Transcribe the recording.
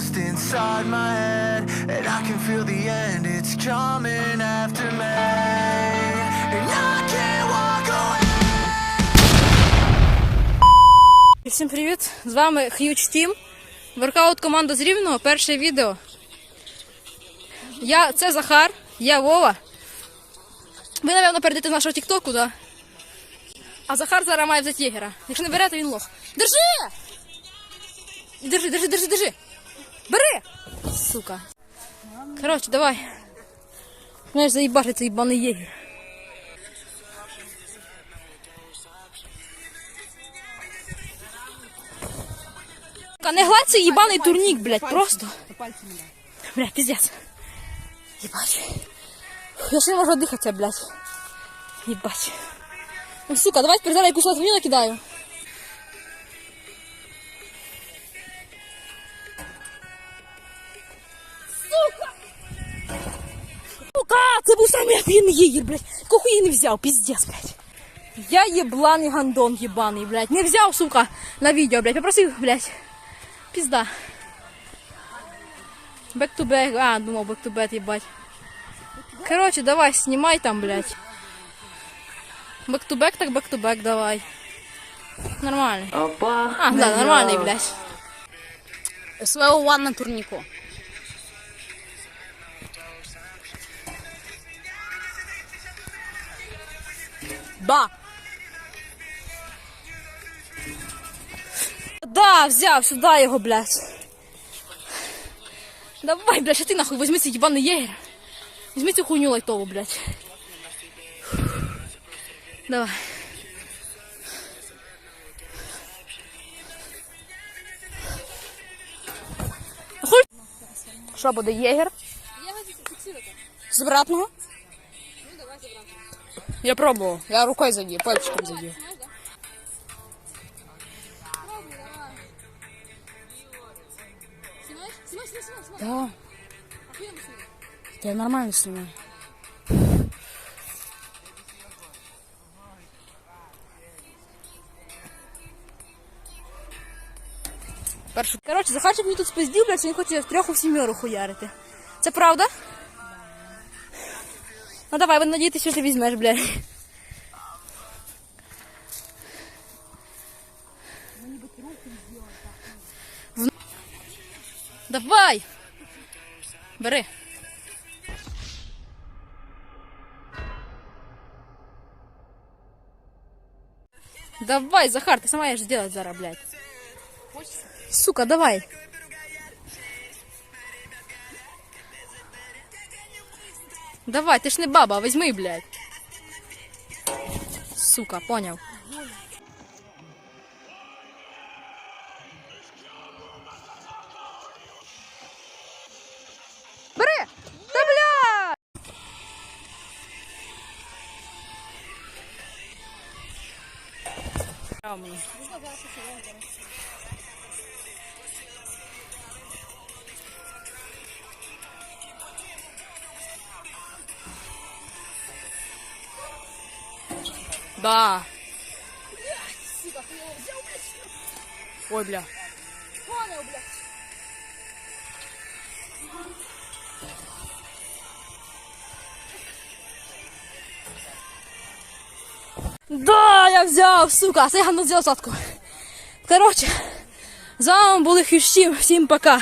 lost inside my head, and I can feel the end. It's coming after me, and I can't walk away. Всім привіт! З вами Huge Team. Воркаут команда з Рівного. Перше відео. Я це Захар, я Вова. Ви, напевно, перейдете з нашого Тіктоку, да? А Захар зараз має взяти єгера. Якщо не берете, він лох. Держи! Держи, держи, держи, держи! Сука. Коротше, давай. Знаєш, заїбашить цей їбаний єгер. Сука, Не гладь цей їбаний турнік, блядь, просто. Бля, пиздец. Ебать. Я ще не можу дихатися, блядь. Ебать. Ну, сука, давай тепер зараз якусь латвину накидаю. Це був самий охуєнний єгір, блядь. Кого я не взяв, пиздец, блядь. Я єбланий гандон єбаний, блядь. Не взяв, сука, на відео, блядь. Попросив, блядь. Пизда. Back to back. А, думал back to back, ебать. Короче, давай, снимай там, блядь. Back to back, так back to back давай. Нормальный. А, да, нормальный, блядь. СВО One на турніку. Да. Да, взяв сюда його, блядь. Давай, блядь, а ти нахуй возьми цей ебаный єгер. Возьми цю хуйню лайтову, блядь. Давай. Що буде єгер? З обратного? Я пробував. Я рукою задію, пальчиком задію. Да. Я нормально снимаю. Коротше, Захарчик мені тут спиздів, блядь, він хоче в трьох у сімеру хуярити. Це правда? Ну давай, ви надійтесь, що ти візьмеш, блядь. Давай! Бери. Давай, Захар, ты сама я сделать зараз, блядь. Сука, давай. Давай, ты ж не баба, возьми, блядь. Сука, понял. Бери! Да бля! Да. Ой, бля. Да, я взяв, сука, це я не взяв садку. Коротше, з вами були хющі, всім пока.